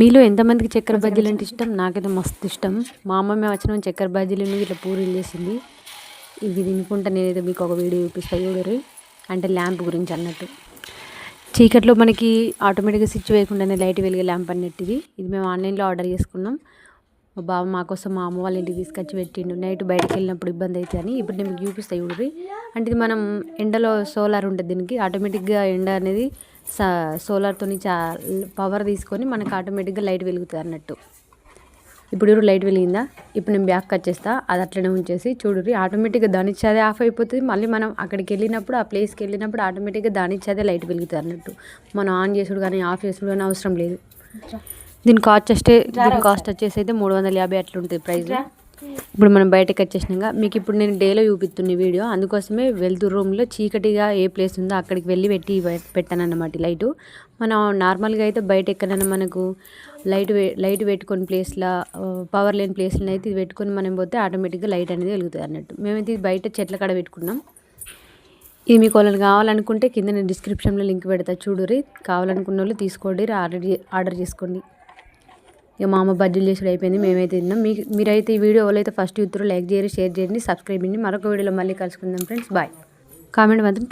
మీలో ఎంతమందికి చక్కెర బజ్జీలు అంటే ఇష్టం? నాకైతే మస్తు ఇష్టం. మా అమ్మమ్మ వచ్చిన చక్కెర బజ్జీలను ఇట్లా పూరీలు చేసింది. ఇవి తినుకుంటా నేనైతే మీకు ఒక వీడియో చూపిస్తా చూడరు అంటే ల్యాంప్ గురించి అన్నట్టు. చీకట్లో మనకి ఆటోమేటిక్గా స్విచ్ వేయకుండానే లైట్ వెలిగే ల్యాంప్ అన్నట్టు ఇది. ఇది మేము ఆన్లైన్లో ఆర్డర్ చేసుకున్నాం. మా బావ మా కోసం మా అమ్మ వాళ్ళ ఇంటికి తీసుకొచ్చి పెట్టిండు. నైట్ బయటకు వెళ్ళినప్పుడు ఇబ్బంది అవుతుంది అని ఇప్పుడు నేను మీకు చూపిస్తా చూడరి అంటే ఇది మనం ఎండలో సోలార్ ఉంటుంది దీనికి. ఆటోమేటిక్గా ఎండ అనేది సోలార్తో చా పవర్ తీసుకొని మనకు ఆటోమేటిక్గా లైట్ వెలుగుతుంది అన్నట్టు. ఇప్పుడు ఎవరు లైట్ వెలిగిందా? ఇప్పుడు నేను బ్యాక్ కట్ చేస్తా అది అట్లనే ఉంచేసి చూడుర్రి ఆటోమేటిక్గా దాని చదే ఆఫ్ అయిపోతుంది. మళ్ళీ మనం అక్కడికి వెళ్ళినప్పుడు ఆ ప్లేస్కి వెళ్ళినప్పుడు ఆటోమేటిక్గా దాని చదే లైట్ వెలుగుతుంది అన్నట్టు. మనం ఆన్ చేసుడు కానీ ఆఫ్ చేసుడు కానీ అవసరం లేదు. దీని కాస్ట్ వచ్చే దీని కాస్ట్ వచ్చేసి అయితే మూడు వందల యాభై అట్లా ఉంటుంది ప్రైస్ ఇప్పుడు మనం బయటకు వచ్చేసినాక మీకు ఇప్పుడు నేను డేలో చూపిస్తున్న వీడియో అందుకోసమే వెళ్తూ రూమ్లో చీకటిగా ఏ ప్లేస్ ఉందో అక్కడికి వెళ్ళి పెట్టి పెట్టాను అన్నమాట లైటు. మనం నార్మల్గా అయితే బయట ఎక్కడైనా మనకు లైట్ లైట్ పెట్టుకొని ప్లేస్లో పవర్ లేని ప్లేస్లో అయితే ఇది పెట్టుకొని మనం పోతే ఆటోమేటిక్గా లైట్ అనేది వెలుగుతుంది అన్నట్టు. మేమైతే ఇది బయట చెట్ల కాడ పెట్టుకున్నాం. ఇది మీకు వాళ్ళని కావాలనుకుంటే కింద నేను డిస్క్రిప్షన్లో లింక్ పెడతా చూడురి కావాలనుకున్న వాళ్ళు తీసుకోండి ఆర్డర్ ఆర్డర్ చేసుకోండి. ఇక మా అమ్మ బజ్జీలు చేసుడు అయిపోయింది మేమైతే తిన్నాం. మీకు మీరైతే ఈ వీడియో అయితే ఫస్ట్ చూస్తారో లైక్ చేయండి షేర్ చేయండి సబ్స్క్రైబ్ చేయండి. మరొక వీడియోలో మళ్ళీ కలుసుకుందాం ఫ్రెండ్స్. బాయ్. కామెంట్ మాత్రం